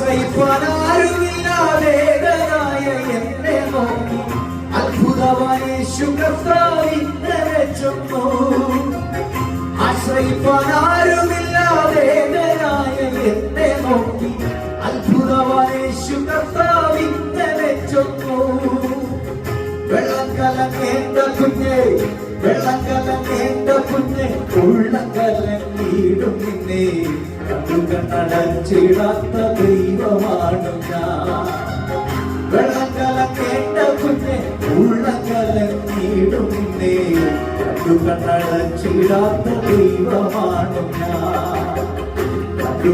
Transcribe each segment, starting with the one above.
ആശ്രയിപ്പാനാരുമില്ലാതേതനായ എന്നെ നോക്കി. അത്ഭുതവാനേശു കർത്താവിന്നരെ ചൊന്നു ആശ്രയിപ്പാനാരുമില്ലാതേതനായ എന്നെ നോക്കി. അത്ഭുതവാനേശു കർത്താവിന്നരെ ചൊന്നു വെള്ളം കലങ്ങേണ്ട കുഞ്ഞെ വെള്ളം കലങ്ങേണ്ട കുഞ്ഞെ ഉള്ളം കലങ്ങിയിടും നിന്നെ കണ്ണടച്ചിടാത്ത ദൈവമാണ് ഞാൻ വെള്ളം കലങ്ങേണ്ട കുഞ്ഞെ ഉള്ളം കലങ്ങിയിടും നിന്നെ. കണ്ണടച്ചിടാത്ത ദൈവമാണ് ഞാൻ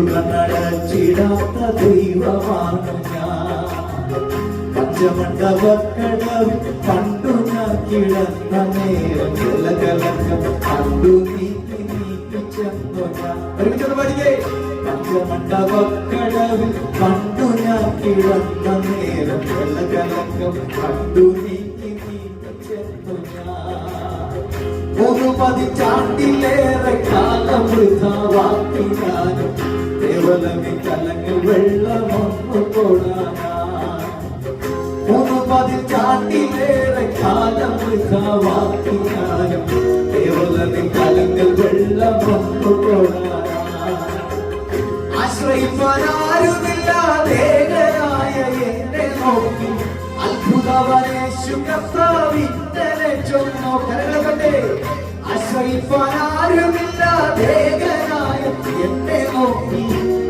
കണ്ണടച്ചിടാത്ത ദൈവമാണ് ഞാൻ പഞ്ചമണ്ഡപക്കടവിൽ പണ്ടു ഞാൻ കിടന്ന നേരം ജലകലക്കം കണ്ടു നീക്കി നീക്കി ഞാൻ ഒരുമിച്ചൊന്ന് പഠിക്കേ പഞ്ചമണ്ഡപക്കടവിൽ കണ്ടു ഞാൻ കിടന്ന നേരം ജലകലക്കം കണ്ടു നീക്കി നീക്കി ഞാൻ. ഒരു പതിറ്റാണ്ടിലേറെ കാലം വൃഥാവാക്കി ഞാനും കേവലമി കലങ്ങൾ വെള്ളമൊന്നു കൊടാനാ മൂന്ന് പതിറ്റാണ്ടിലേറെ കാലം വൃഥാവാക്കി ഞാനും കേവലമി കലങ്ങൾ വെള്ളമൊന്നു കൊടാനാ ആശ്രയിപ്പാനാരുമില്ലാതേകനായ എന്നെ നോക്കി. അത്ഭുതവനേശു കർത്താവിന്നലെ ചൊന്നോ കരകളെ ആശ്രയിപ്പാനാരുമില്ലാതേകനായ എന്നെ നോക്കി.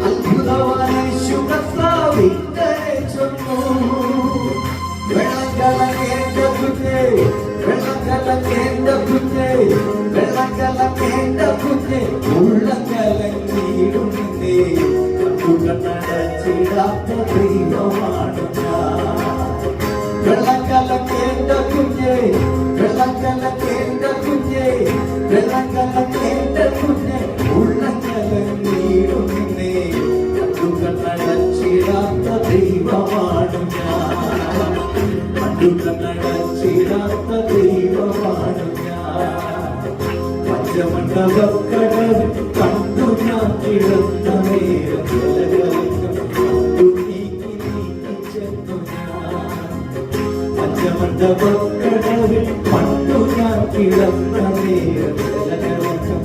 അത്ഭുതവനേശു കർത്താവിന്നലെ ചൊന്നു വെള്ളം കലങ്ങേണ്ട കുഞ്ഞേ വെള്ളം കലങ്ങേണ്ട കുഞ്ഞേ വെള്ളം കണ്ണടച്ചിടാത്ത ദൈവമാണ് ഞാൻ വെള്ളം കലങ്ങേണ്ട കുഞ്ഞേ വെള്ളം കലങ്ങേണ്ട കുഞ്ഞേ വെള്ളം കലങ്ങേണ്ട കുഞ്ഞേ ഉള്ളം കലങ്ങിയിടും നിന്നെ കണ്ണടച്ചിടാത്ത ദൈവമാണ് ഞാൻ കണ്ണടച്ചിടാത്ത ദൈവമാണ് ഞാൻ പഞ്ചമണ്ഡപക്കടവിൽ കണ്ടു ഞാൻ കിടന്ന നേരം പഞ്ചമണ്ഡപക്കടവിൽ കണ്ടു ഞാൻ കിടന്ന നേരം ജലകലക്കം